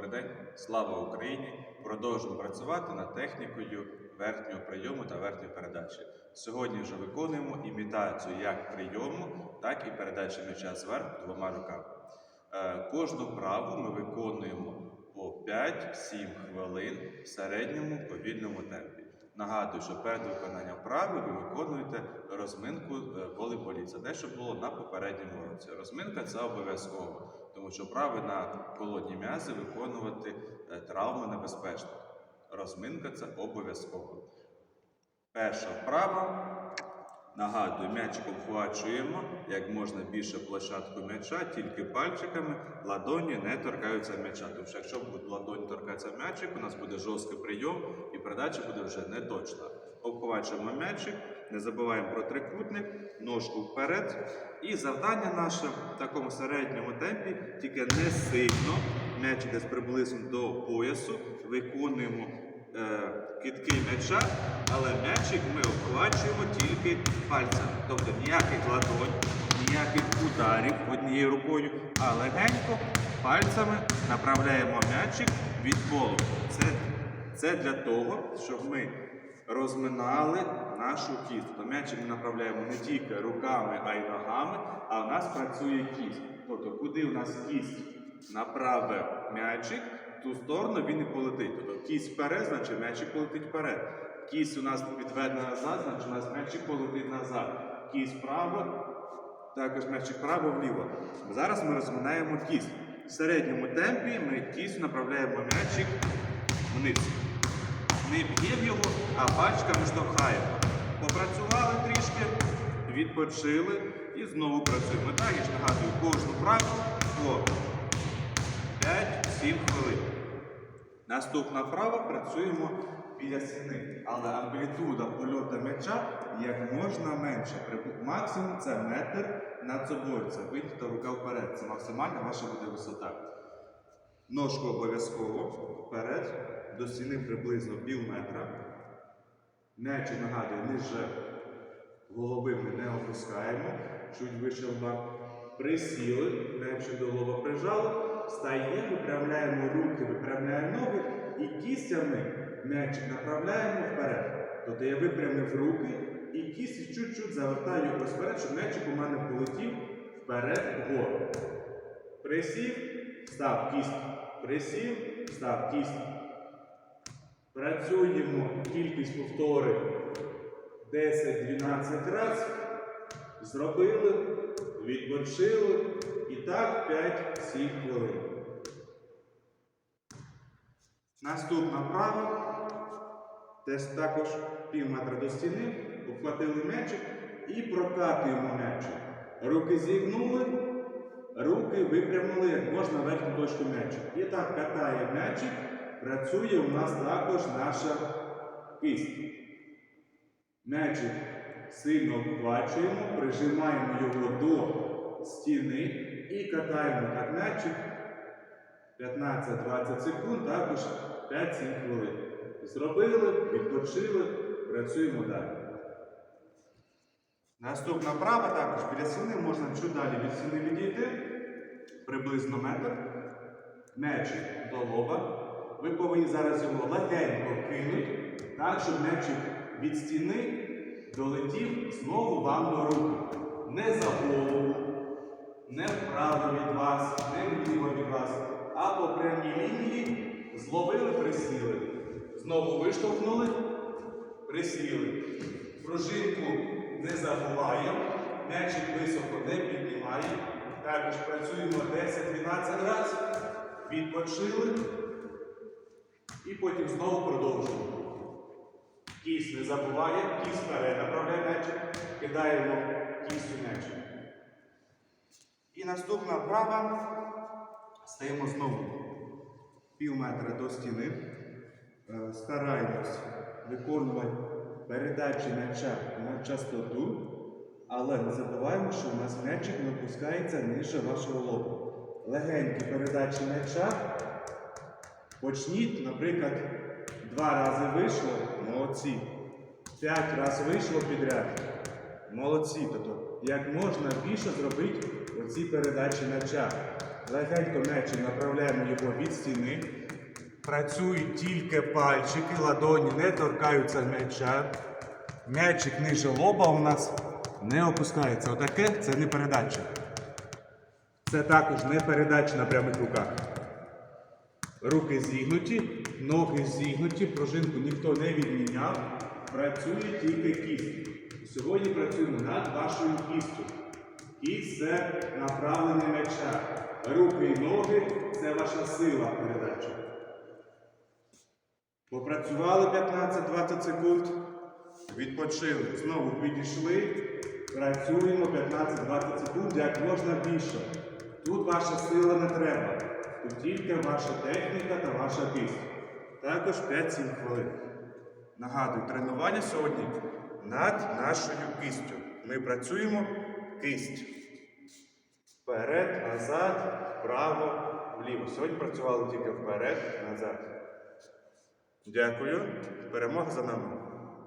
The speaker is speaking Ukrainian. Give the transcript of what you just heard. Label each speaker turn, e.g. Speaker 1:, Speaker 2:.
Speaker 1: Добрий день, слава Україні! Продовжуємо працювати над технікою верхнього прийому та верхньої передачі. Сьогодні вже виконуємо імітацію як прийому, так і передачі м'яча зверху двома руками. Е, Кожну вправу ми виконуємо по 5-7 хвилин в середньому повільному темпі. Нагадую, що перед виконанням вправи ви виконуєте розминку е, волейболі. Це те, що було на попередньому році. Розминка це обов'язково, тому що вправи на холодні м'язи виконувати травму травми небезпечно. Розминка це обов'язково. Перша вправа. Нагадую, м'ячиком вхвачуємо як можна більше площадку м'яча, тільки пальчиками ладоні не торкаються м'яча. Тому що якщо ладонь торкатися м'ячик, у нас буде жорсткий прийом і передача буде вже не точна. Обхвачуємо м'ячик, не забуваємо про трикутник, ножку вперед. І завдання наше в такому середньому темпі, тільки не сильно, м'ячик десь приблизно до поясу, виконуємо е, китки м'яча, але м'ячик ми обхвачуємо тільки пальцями. Тобто ніяких ладонь, ніяких ударів однією рукою, а легенько пальцями направляємо м'ячик від полу. Це, це для того, щоб ми розминали нашу кість. Тобто м'ячик ми направляємо не тільки руками, а й ногами, а в нас працює кість. Тобто, куди у нас кість направив м'ячик, в ту сторону він і полетить. Тобто кість вперед, значить м'ячик полетить вперед. Кість у нас підведена назад, значить у нас м'ячик полетить назад. Кість вправо, також м'ячик вправо вліво. Зараз ми розминаємо кість. В середньому темпі ми кість направляємо м'ячик вниз. Не б'ємо його, а пальчиками штовхаємо. Попрацювали трішки, відпочили і знову працюємо. Так, я ж нагадую, кожну вправу по 5-7 хвилин. Наступна вправа працюємо біля стіни, але амплітуда польоту м'яча як можна менше. Максимум це метр над собою. Це витягта рука вперед. Це максимальна ваша буде висота. Ножку обов'язково вперед, до стіни приблизно пів метра. М'ячик нагадую, ниже голови ми не опускаємо, чуть вище лба. Присіли, м'ячик до голови прижали, стаємо, виправляємо руки, виправляємо ноги і кістями м'ячик направляємо вперед. Тобто я випрямив руки і кісті чуть-чуть завертаю якось вперед, щоб м'ячик у мене полетів вперед вгору. Присів, став кість. Присів, став кість. Працюємо кількість повторень 10-12 разів. Зробили, відпочили. Так 5-7 хвилин. Наступна вправа. Теж також пів метра до стіни. Обхватили м'ячик і прокатуємо м'ячик. Руки зігнули, руки випрямили як можна верхню точку м'ячик. І так катає м'ячик. Працює у нас також наша кисть. М'ячик сильно обхвачуємо, прижимаємо його до стіни і катаємо так м'ячик 15-20 секунд, також 5-7 хвилин. Зробили, відпочили, працюємо далі. Наступна вправа також біля стіни можна чуть далі від стіни відійти, приблизно метр. М'ячик до лоба. Ви повинні зараз його легенько кинути, так, щоб м'ячик від стіни долетів знову вам до руки. Не за голову, не вправо від вас, не вліво від вас, а по прямій лінії зловили, присіли. Знову виштовхнули, присіли. Пружинку не забуваємо, м'ячик високо не піднімаємо. Також працюємо 10-12 разів, відпочили і потім знову продовжуємо. Кість не забуває, кість вперед направляє м'ячик, кидаємо кістю м'ячик. І наступна вправа. Стаємо знову пів метра до стіни. Е, Стараємось виконувати передачі м'яча на частоту, але не забуваємо, що у нас м'ячик не опускається ниже вашого лобу. Легенькі передачі м'яча. Почніть, наприклад, два рази вийшло, молодці. П'ять разів вийшло підряд. Молодці. Тобто, як можна більше зробити оці передачі м'яча. Легенько м'ячик направляємо його від стіни. Працюють тільки пальчики, ладоні не торкаються м'яча. М'ячик ниже лоба у нас не опускається. Отаке це не передача. Це також не передача на прямих руках. Руки зігнуті, ноги зігнуті, пружинку ніхто не відміняв. Працює тільки кість. Сьогодні працюємо над вашою кістю. Кість це направлення м'яча. Руки і ноги це ваша сила передачі. Попрацювали 15-20 секунд. Відпочили. Знову підійшли. Працюємо 15-20 секунд як можна більше. Тут ваша сила не треба. Тут тільки ваша техніка та ваша кисть. Також 5-7 хвилин. Нагадую, тренування сьогодні над нашою кистю. Ми працюємо кисть. Вперед, назад, вправо, вліво. Сьогодні працювали тільки вперед, назад. Дякую. Перемога за нами.